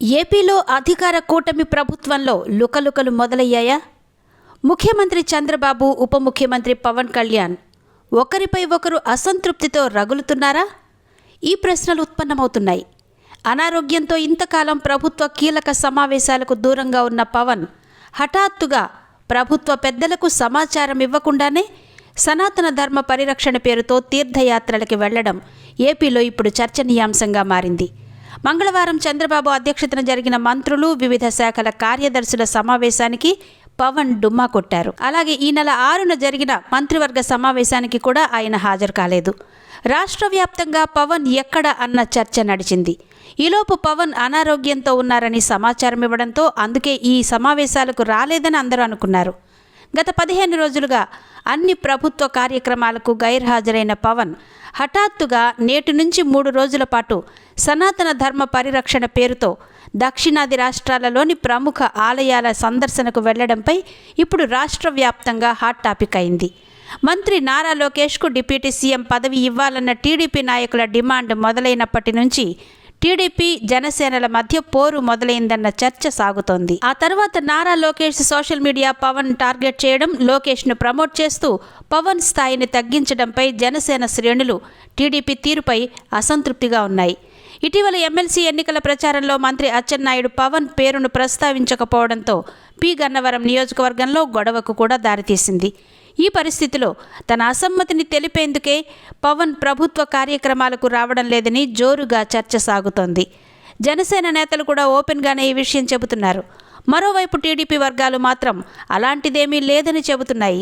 ఏపీలో అధికార కూటమి ప్రభుత్వంలో లుకలుకలు మొదలయ్యాయా? ముఖ్యమంత్రి చంద్రబాబు ఉప ముఖ్యమంత్రి పవన్ కళ్యాణ్ ఒకరిపై ఒకరు అసంతృప్తితో రగులుతున్నారా? ఈ ప్రశ్నలు ఉత్పన్నమవుతున్నాయి. అనారోగ్యంతో ఇంతకాలం ప్రభుత్వ కీలక సమావేశాలకు దూరంగా ఉన్న పవన్ హఠాత్తుగా ప్రభుత్వ పెద్దలకు సమాచారం ఇవ్వకుండానే సనాతన ధర్మ పరిరక్షణ పేరుతో తీర్థయాత్రలకి వెళ్ళడం ఏపీలో ఇప్పుడు చర్చనీయాంశంగా మారింది. మంగళవారం చంద్రబాబు అధ్యక్షతన జరిగిన మంత్రులు వివిధ శాఖల కార్యదర్శుల సమావేశానికి పవన్ డుమ్మా కొట్టారు. అలాగే ఈ నెల ఆరున జరిగిన మంత్రివర్గ సమావేశానికి కూడా ఆయన హాజరు కాలేదు. రాష్ట్ర వ్యాప్తంగా పవన్ ఎక్కడ అన్న చర్చ నడిచింది. ఈలోపు పవన్ అనారోగ్యంతో ఉన్నారని సమాచారం ఇవ్వడంతో అందుకే ఈ సమావేశాలకు రాలేదని అందరూ అనుకున్నారు. గత పదిహేను రోజులుగా అన్ని ప్రభుత్వ కార్యక్రమాలకు గైర్హాజరైన పవన్ హఠాత్తుగా నేటి నుంచి మూడు రోజుల పాటు సనాతన ధర్మ పరిరక్షణ పేరుతో దక్షిణాది రాష్ట్రాలలోని ప్రముఖ ఆలయాల సందర్శనకు వెళ్ళడంపై ఇప్పుడు రాష్ట్ర వ్యాప్తంగా హాట్ టాపిక్ అయింది. మంత్రి నారా లోకేష్కు డిప్యూటీ సీఎం పదవి ఇవ్వాలన్న టీడీపీ నాయకుల డిమాండ్ మొదలైనప్పటి నుంచి టీడీపీ జనసేనల మధ్య పోరు మొదలైందన్న చర్చ సాగుతోంది. ఆ తర్వాత Nara Lokesh social media Pawan target చేయడం లోకేష్ను ప్రమోట్ చేస్తూ పవన్ స్థాయిని తగ్గించడంపై జనసేన శ్రేణులు టీడీపీ తీరుపై అసంతృప్తిగా ఉన్నాయి. ఇటీవల ఎమ్మెల్సీ ఎన్నికల ప్రచారంలో మంత్రి అచ్చెన్నాయుడు పవన్ పేరును ప్రస్తావించకపోవడంతో పి. గన్నవరం నియోజకవర్గంలో గొడవకు కూడా దారితీసింది. ఈ పరిస్థితిలో తన అసమ్మతిని తెలిపేందుకే పవన్ ప్రభుత్వ కార్యక్రమాలకు రావడం లేదని జోరుగా చర్చ సాగుతోంది. జనసేన నేతలు కూడా ఓపెన్గానే ఈ విషయం చెబుతున్నారు. మరోవైపు టీడీపీ వర్గాలు మాత్రం అలాంటిదేమీ లేదని చెబుతున్నాయి.